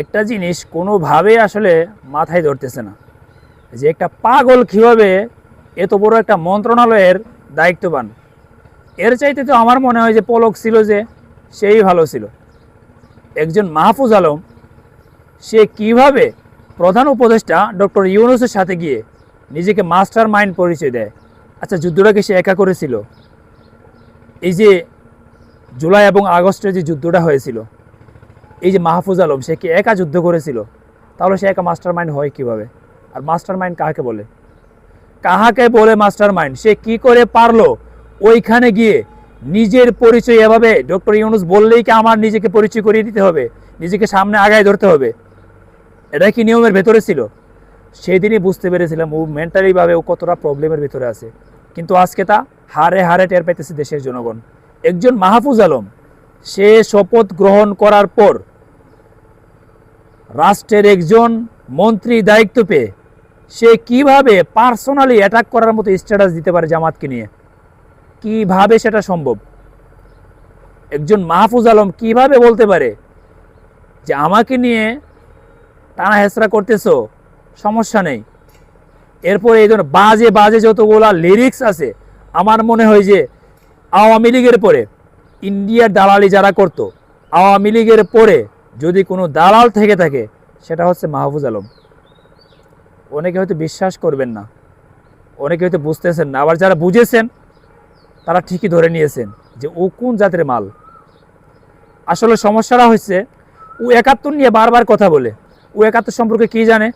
একটা জিনিস কোনোভাবে আসলে মাথায় ধরতেছে না। যে একটা পাগল কীভাবে এত বড় একটা মন্ত্রণালয়ের দায়িত্ববান এর চাইতে তো আমার মনে হয় যে পলক ছিল যে সেই ভালো ছিল। একজন মাহফুজ আলম, সে কীভাবে প্রধান উপদেষ্টা ডক্টর ইউনুসের সাথে গিয়ে নিজেকে মাস্টার মাইন্ড পরিচয় দেয়। আচ্ছা যুদ্ধটাকে সে একা করেছিল? এই যে জুলাই এবং আগস্টে যে যুদ্ধটা হয়েছিল এই যে মাহফুজ আলম, সে কি একা যুদ্ধ করেছিল? তাহলে সে একা মাস্টার মাইন্ড হয় কীভাবে? আর মাস্টার মাইন্ড কাহাকে বলে? কাহাকে বলে মাস্টার মাইন্ড সে কি করে পারল? ওইখানে গিয়ে নিজের পরিচয় এভাবে, ডক্টর ইউনুস বললেই কি আমার নিজেকে পরিচয় করিয়ে দিতে হবে? নিজেকে সামনে আগায় ধরতে হবে? এটা কি নিয়মের ভেতরে ছিল? সেদিনই বুঝতে পেরেছিলাম ও মেন্টালিভাবে ও কতটা প্রবলেমের ভিতরে আছে। কিন্তু আজকে তা হারে হারে টের পাইতেছে দেশের জনগণ। একজন মাহফুজ আলম, সে শপথ গ্রহণ করার পর রাষ্ট্রের একজন মন্ত্রী দায়িত্ব পেয়ে সে কীভাবে পার্সোনালি অ্যাটাক করার মতো স্ট্যাটাস দিতে পারে জামাতকে নিয়ে? কীভাবে সেটা সম্ভব? একজন মাহফুজ আলম কীভাবে বলতে পারে যে আমাকে নিয়ে টানা হেসরা করতেছো, সমস্যা নেই। এরপর এই ধরনের বাজে বাজে যতগুলা লিরিক্স আছে, আমার মনে হয় যে আওয়ামী লীগের পরে, ইন্ডিয়ার দালালি যারা করতো, আওয়ামী লীগের পরে যদি কোনো দালাল থেকে থাকে, সেটা হচ্ছে মাহফুজ আলম। অনেকে হয়তো বিশ্বাস করবেন না। অনেকে হয়তো বুঝতেছেন না। আবার যারা বুঝেছেন, তারা ঠিকই ধরে নিয়েছেন যে ও কোন জাতের মাল? আসলে সমস্যাটা হচ্ছে, ও একাত্তর নিয়ে বারবার কথা বলে। ও একাত্তর সম্পর্কে কি জানে?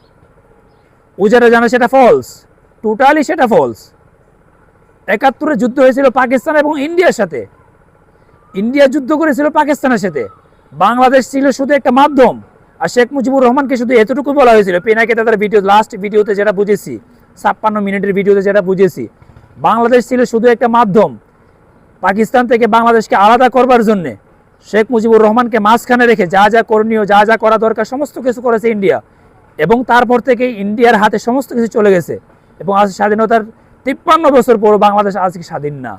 ও যেটা জানে সেটা ফলস টোটালি সেটা ফলস একাত্তরে যুদ্ধ হয়েছিল পাকিস্তান এবং ইন্ডিয়ার সাথে। ইন্ডিয়া যুদ্ধ করেছিল পাকিস্তানের সাথে। বাংলাদেশ ছিল শুধু একটা মাধ্যম। আর শেখ মুজিবুর রহমানকে শুধু এতটুকু বলা হয়েছিল, পেনাকে তাদের ভিডিও লাস্ট ভিডিওতে যেটা বুঝেছি, ছাপ্পান্ন মিনিটের ভিডিওতে যেটা বুঝেছি, বাংলাদেশ ছিল শুধু একটা মাধ্যম। পাকিস্তান থেকে বাংলাদেশকে আলাদা করবার জন্যে শেখ মুজিবুর রহমানকে মাঝখানে রেখে যা যা করণীয়, যা যা করা দরকার, সমস্ত কিছু করেছে ইন্ডিয়া। এবং তারপর থেকে ইন্ডিয়ার হাতে সমস্ত কিছু চলে গেছে। এবং আজ স্বাধীনতার তিপ্পান্ন বছর পর বাংলাদেশ আজকে স্বাধীন না।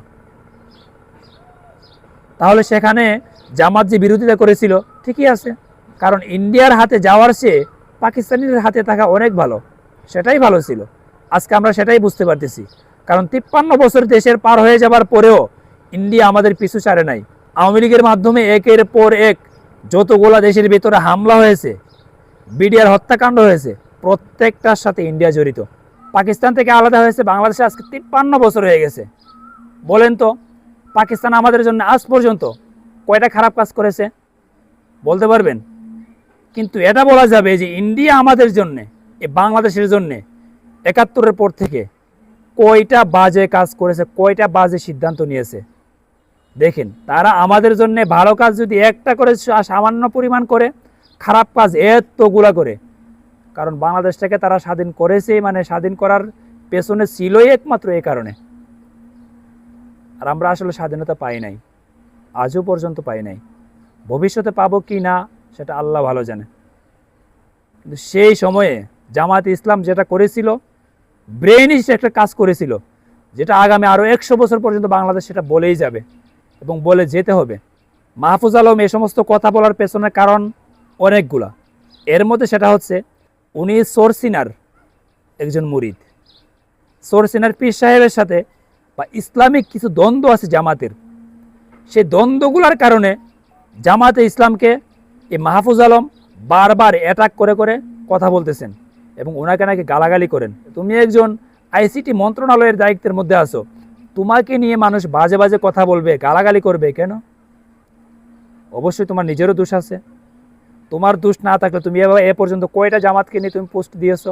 তাহলে সেখানে জামাত যে বিরোধিতা করেছিল, ঠিকই আছে। কারণ ইন্ডিয়ার হাতে যাওয়ার চেয়ে পাকিস্তানিদের হাতে থাকা অনেক ভালো, সেটাই ভালো ছিল। আজকে আমরা সেটাই বুঝতে পারতেছি। কারণ তিপ্পান্ন বছর দেশের পার হয়ে যাবার পরেও ইন্ডিয়া আমাদের পিছু ছাড়ে নাই। আওয়ামী লীগের মাধ্যমে একের পর এক যতগুলা দেশের ভেতরে হামলা হয়েছে, বিডিআর হত্যাকাণ্ড হয়েছে, প্রত্যেকটার সাথে ইন্ডিয়া জড়িত। পাকিস্তান থেকে আলাদা হয়েছে, বাংলাদেশে আজকে তিপ্পান্ন বছর হয়ে গেছে। বলেন তো, পাকিস্তান আমাদের জন্য আজ পর্যন্ত কয়টা খারাপ কাজ করেছে? বলতে পারবেন? কিন্তু এটা বলা যাবে যে ইন্ডিয়া আমাদের জন্যে, এ বাংলাদেশের জন্যে একাত্তরের পর থেকে কয়টা বাজে কাজ করেছে, কয়টা বাজে সিদ্ধান্ত নিয়েছে। দেখেন, তারা আমাদের জন্য ভালো কাজ যদি একটা করে সামান্য পরিমাণ করে, খারাপ কাজ এতগুলা করে। কারণ বাংলাদেশটাকে তারা স্বাধীন করেছে মানে স্বাধীন করার পেছনে ছিলই একমাত্র এই কারণে। আর আমরা আসলে স্বাধীনতা পাই নাই। আজও পর্যন্ত পাই নাই। ভবিষ্যতে পাবো কি না, সেটা আল্লাহ ভালো জানে। কিন্তু সেই সময়ে জামাত ইসলাম যেটা করেছিল ব্রেনিশ একটা কাজ করেছিল, যেটা আগামী আরও একশো বছর পর্যন্ত বাংলাদেশ সেটা বলেই যাবে এবং বলে যেতে হবে। মাহফুজ আলম এ সমস্ত কথা বলার পেছনের কারণ অনেকগুলা। এর মধ্যে সেটা হচ্ছে, উনি সোরসিনার একজন মুরিদ। সোরসিনার পীর সাহেবের সাথে বা ইসলামিক কিছু দ্বন্দ্ব আছে জামাতের। সেই দ্বন্দ্বগুলোর কারণে জামাতে ইসলামকে এই মাহফুজ আলম বারবার অ্যাটাক করে করে কথা বলতেছেন এবং ওনাকে নাকি গালাগালি করেন। তুমি একজন আইসিটি মন্ত্রণালয়ের দায়িত্বের মধ্যে আসো তোমাকে নিয়ে মানুষ বাজে বাজে কথা বলবে, গালাগালি করবে কেন? অবশ্যই তোমার নিজেরও দোষ আছে। তোমার দোষ না থাকলে তুমি এভাবে এ পর্যন্ত কয়টা জামাতকে নিয়ে তুমি পোস্ট দিয়েছ?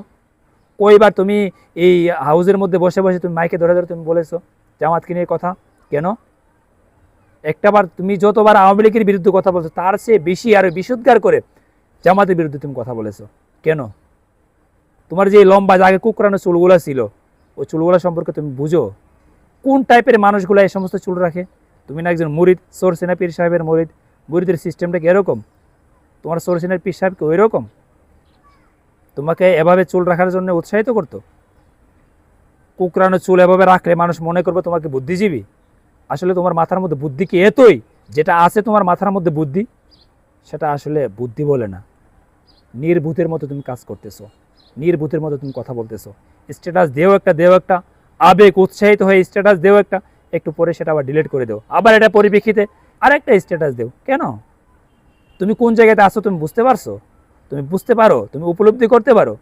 কইবার তুমি এই হাউসের মধ্যে বসে বসে তুমি মাইকে ধরে ধরে তুমি বলেছ জামাতকে নিয়ে কথা? কেন? একটাবার তুমি যতবার আওয়ামী লীগের বিরুদ্ধে কথা বলছো, তার চেয়ে বেশি আরও বিশুদ্ধার করে জামাতের বিরুদ্ধে তুমি কথা বলেছ। কেন? তোমার যে লম্বা জাগে কুকরানো চুলগুলো ছিল, ওই চুলগুলো সম্পর্কে তুমি বুঝো? কোন টাইপের মানুষগুলো এই সমস্ত চুল রাখে? তুমি না একজন মুরিদ, সোরসেনা পীর সাহেবের মুরিদ, মুরিদের সিস্টেমটা কি এরকম? তোমার সোরসেনার পীর সাহেব কি ওই রকম তোমাকে এভাবে চুল রাখার জন্য উৎসাহিত করতো? কুকরানো চুল এভাবে রাখলে মানুষ মনে করবে তোমাকে বুদ্ধিজীবী। আসলে তোমার মাথার মধ্যে বুদ্ধি কি এতই? যেটা আছে তোমার মাথার মধ্যে বুদ্ধি? সেটা আসলে বুদ্ধি বলে না। নির্ভূতের মতো তুমি কাজ করতেছো। নির্ভূতের মতো তুমি কথা বলতেছো। স্ট্যাটাস দেও একটা দেও একটা। আবেগ উৎসাহিত হয়ে স্ট্যাটাস দেও একটা। একটু পরে সেটা আবার ডিলিট করে দেও। আবার এটা পরিপ্রেক্ষিতে আরেকটা স্ট্যাটাস দেও। কেন? তুমি কোন জায়গাতে আসো তুমি বুঝতে পারছ? তুমি বুঝতে পারো? তুমি উপলব্ধি করতে পারো?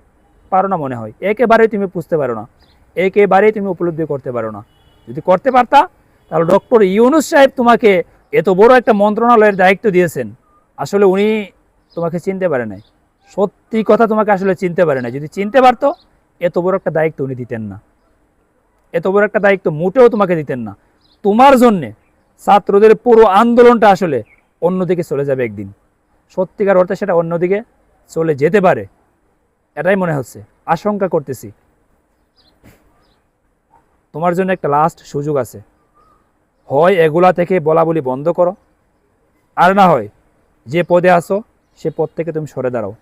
পারো না মনে হয়। একেবারেই তুমি বুঝতে পারো না। একেবারেই তুমি উপলব্ধি করতে পারো না। যদি করতে পারতা তাহলে ডক্টর ইউনুস সাহেব তোমাকে এত বড় একটা মন্ত্রণালয়ের দায়িত্ব দিয়েছেন। আসলে উনি তোমাকে চিনতে পারে নাই। সত্যি কথা তোমাকে আসলে চিনতে পারে না যদি চিনতে পারতো, এত বড় একটা দায়িত্ব উনি দিতেন না। এত বড় একটা দায়িত্ব মোটেও তোমাকে দিতেন না। তোমার জন্যে ছাত্রদের পুরো আন্দোলনটা আসলে অন্যদিকে চলে যাবে একদিন। সত্যিকার অর্থে সেটা অন্যদিকে চলে যেতে পারে। এটাই মনে হচ্ছে। আশঙ্কা করতেছি। তোমার জন্য একটা লাস্ট সুযোগ আছে। হয় এগুলা থেকে বলা বলি বন্ধ করো। আর না হয় যে পদে আসো সে পদ থেকে তুমি সরে দাঁড়াও।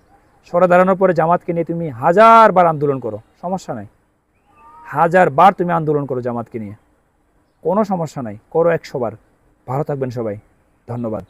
সরে দাঁড়ানোর পরে জামাতকে নিয়ে তুমি হাজারবার আন্দোলন করো। সমস্যা নাই। হাজারবার তুমি আন্দোলন করো জামাতকে নিয়ে। কোনো সমস্যা নাই। করো একশোবার ভালো থাকবেন সবাই। ধন্যবাদ।